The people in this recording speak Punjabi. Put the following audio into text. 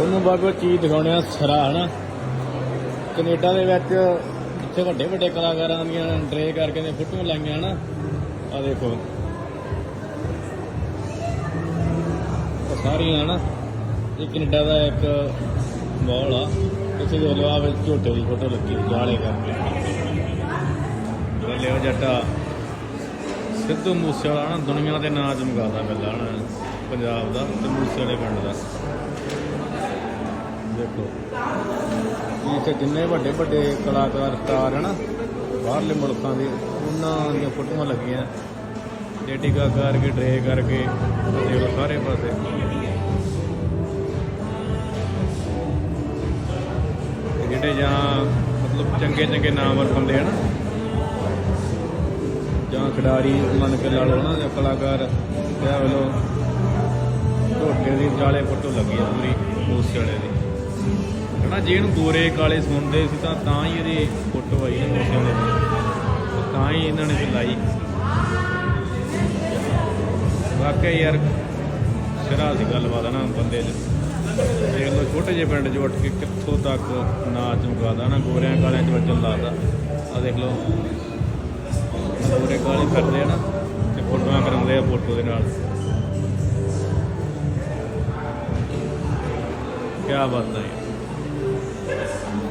ਉਹਨੂੰ ਬਾਬਾ ਚੀਜ਼ ਦਿਖਾਉਣੇ ਆ, ਸਰਾ, ਹਨਾ? ਕੈਨੇਡਾ ਦੇ ਵਿੱਚ ਜਿੱਥੇ ਵੱਡੇ ਵੱਡੇ ਕਲਾਕਾਰਾਂ ਦੀਆਂ ਡਰੇ ਕਰਕੇ ਨੇ ਫੋਟੋਆਂ ਲਾਈਆਂ, ਹਨਾ? ਆ ਦੇਖੋ। ਸਾਰੀਆਂ, ਹਨਾ? ਇਹ ਕੈਨੇਡਾ ਦਾ ਇੱਕ ਮਾਲ ਆ। ਉੱਥੇ ਦੇ ਲਵਾ ਵਿੱਚ ਝੋਟੇ ਦੀ ਫੋਟੋ ਲੱਗੀ, ਜਾਲੇ ਕਰਕੇ। ਲਿਓ ਜੱਟਾ। ਸਿੱਧੂ ਮੂਸੇ ਵਾਲਾ ਨਾ ਦੁਨੀਆ ਦੇ ਨਾਂ ਚਮਕਾਦਾ ਪਹਿਲਾਂ ਨਾ ਪੰਜਾਬ ਦਾ ਤੇ ਮੂਸੇ ਵਾਲੇ ਪਿੰਡ ਦਾ। ਦੇਖੋ। ਇੱਥੇ ਜਿੰਨੇ ਵੱਡੇ ਵੱਡੇ ਕਲਾਕਾਰ, ਸਟਾਰ ਹਨ ਬਾਹਰਲੇ ਮੁਲਕਾਂ ਦੇ ਉਹਨਾਂ ਦੀਆਂ ਫੋਟੋਆਂ ਲੱਗੀਆਂ। ਡੇਟੀ ਗਾ ਕਰਕੇ ਡਰੇ ਕਰਕੇ ਤੇ ਸਾਰੇ ਪਾਸੇ। ਜਿਹੜੇ ਜਾਂ ਮਤਲਬ ਚੰਗੇ ਚੰਗੇ ਨਾਮਵਰ ਬੰਦੇ ਹਨ ਜਾਂ ਖਿਡਾਰੀ ਮੰਨ ਕੇ ਲਾ ਲਓ ਨਾ ਜਾਂ ਕਲਾਕਾਰ ਕਿਆ ਵੱਲੋਂ ਢੋਟੇ ਦੀ ਜਾਲੇ ਫੋਟੋ ਲੱਗੀ ਆ ਪੂਰੀ, ਉਸ ਵਾਲੇ ਦੀ। ਹਨਾ ਜੇ ਇਹਨੂੰ ਗੋਰੇ, ਕਾਲੇ ਸੁਣਦੇ ਸੀ ਤਾਂ ਤਾਂ ਹੀ ਇਹਦੀ ਫੋਟੋ ਆਈ ਨਾ ਮੂਸੇ ਵਾਲੇ ਤਾਂ ਹੀ ਇਹਨਾਂ ਨੇ ਤੇ ਲਾਈ ਵਾਕਿਆ ਯਾਰ ਸਿਰਾ ਦੀ ਗੱਲਬਾਤ ਨਾ ਬੰਦੇ 'ਚ। ਦੇਖ ਲਓ, ਛੋਟੇ ਜਿਹੇ ਪਿੰਡ 'ਚ ਉੱਠ ਕੇ ਕਿੱਥੋਂ ਤੱਕ ਨਾਚ ਮੁਕਾਦਾ ਨਾ, ਗੋਰਿਆਂ ਕਾਲਿਆਂ 'ਚ ਵੱਜਣ ਲਾਦਾ ਆ ਦੇਖ ਲਓ। ਗੋਰੇ ਕਾਲੇ ਕਰਦੇ ਆ ਨਾ, ਤੇ ਫੋਟੋਆਂ ਕਰਾਉਂਦੇ ਆ ਫੋਟੋ ਦੇ ਨਾਲ। ਕੀ ਬਾਤ ਹੈ Yes.